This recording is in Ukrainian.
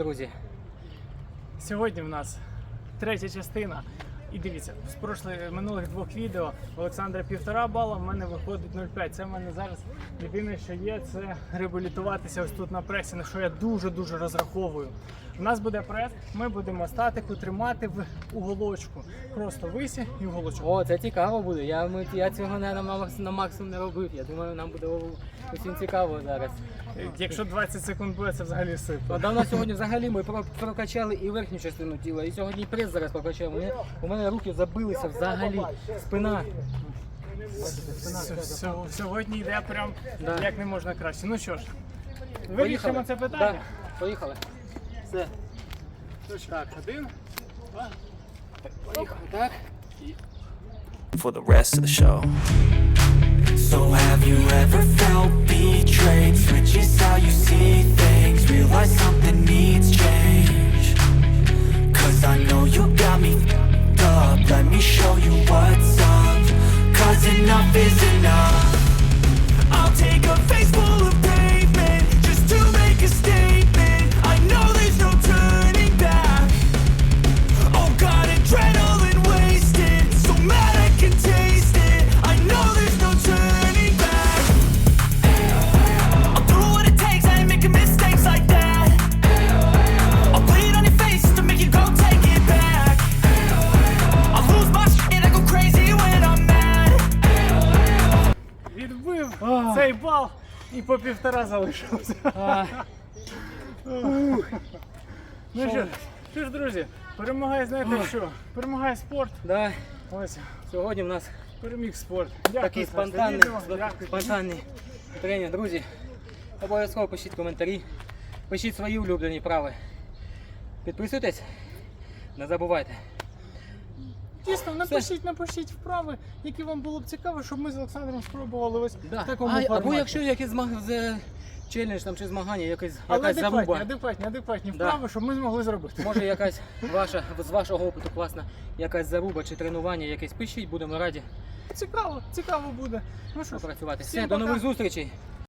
друзі. Сьогодні в нас третя частина. І дивіться, з прошлих минулих двох відео Олександра півтора бала, в мене виходить 0,5. Це в мене зараз єдине, що є, це реабілітуватися ось тут на пресі, на що я дуже-дуже розраховую. У нас буде прес, ми будемо статику тримати в уголочку. Просто висі і уголочок. О, це цікаво буде. Я, ми, я цього не, на, на максимум не робив. Я думаю, нам буде усім цікаво зараз. Якщо 20 секунд буде, це взагалі сипе. Давно сьогодні взагалі ми прокачали і верхню частину тіла, і сьогодні прес зараз прокачаємо. У мене, у мене руки забилися взагалі. Спина. Сьогодні йде прям Да. як не можна краще. Ну що ж, вирішимо це питання. Да, поїхали. Все. Так, один. Поїхали. Так. for the rest of the show. So have you ever felt betrayed? Switches how you see things, realize something needs change. Cause I know you got me f***ed up, let me show you what's up. Cause enough is і по півтора залишився. А, Ну що, що ж, друзі, перемагає, знаєте що? Перемагає спорт. да. Ось, Сьогодні в нас переміг спорт. Дякую такий це спонтанний, відео. Дякую. спонтанний тренінг. Друзі, обов'язково пишіть коментарі, пишіть свої улюблені прави. Підписуйтесь, не забувайте. Дійсно, напишіть, напишіть вправи, які вам було б цікаво, щоб ми з Олександром спробували ось в такому А, форматі. або якщо якийсь змаг... з- челендж там, чи змагання, якась, Але якась адекватні, заруба. адекватні, адекватні Да. вправи, щоб ми змогли зробити. Може якась ваша, з вашого опиту класна якась заруба чи тренування, якесь пишіть, будемо раді Цікаво, цікаво буде. Ну що ж, попрацювати. всім Все, до пока. нових зустрічей.